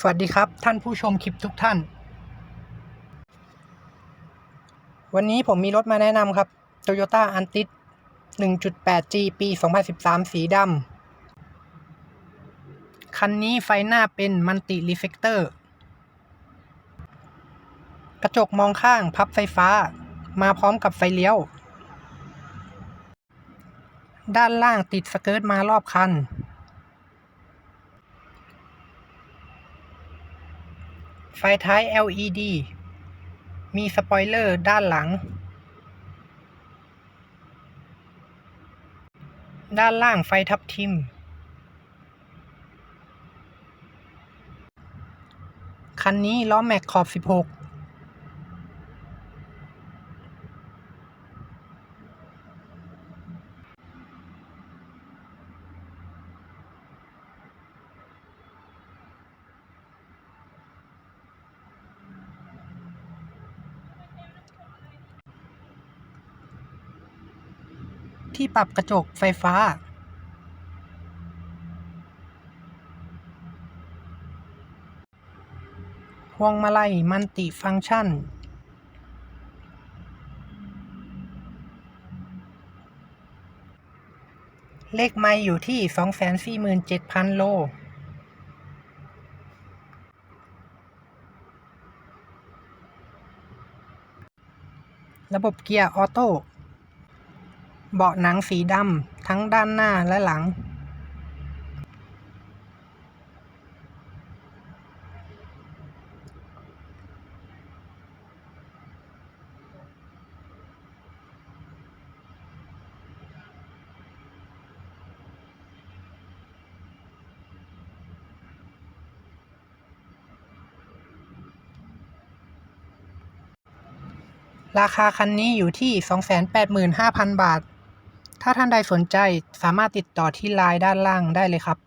สวัสดีครับท่านผู้ชมคลิปทุกท่าน วันนี้ผมมีรถมาแนะนำครับ Toyota a n t i s 1.8G ปี 2013 สีดำ คันนี้ไฟหน้าเป็นมัลติรีเฟกเตอร์ กระจกมองข้างพับไฟฟ้า มาพร้อมกับไฟเลี้ยว ด้านล่างติดสเกิร์ตมารอบคัน ไฟท้าย LED มีสปอยเลอร์ด้านหลัง ด้านล่างไฟทับทิม คันนี้ล้อแม็กขอบ 16 ที่ปรับกระจกไฟฟ้า พวงมาลัยมัลติฟังก์ชัน เลขไม่อยู่ที่ 247,000 โลระบบเกียร์ออโต้ เบาะหนังสีดำทั้งด้านหน้าและหลัง ราคาคันนี้อยู่ที่ 285,000 บาท ถ้าท่านใดสนใจสามารถติดต่อที่ไลน์ด้านล่างได้เลยครับ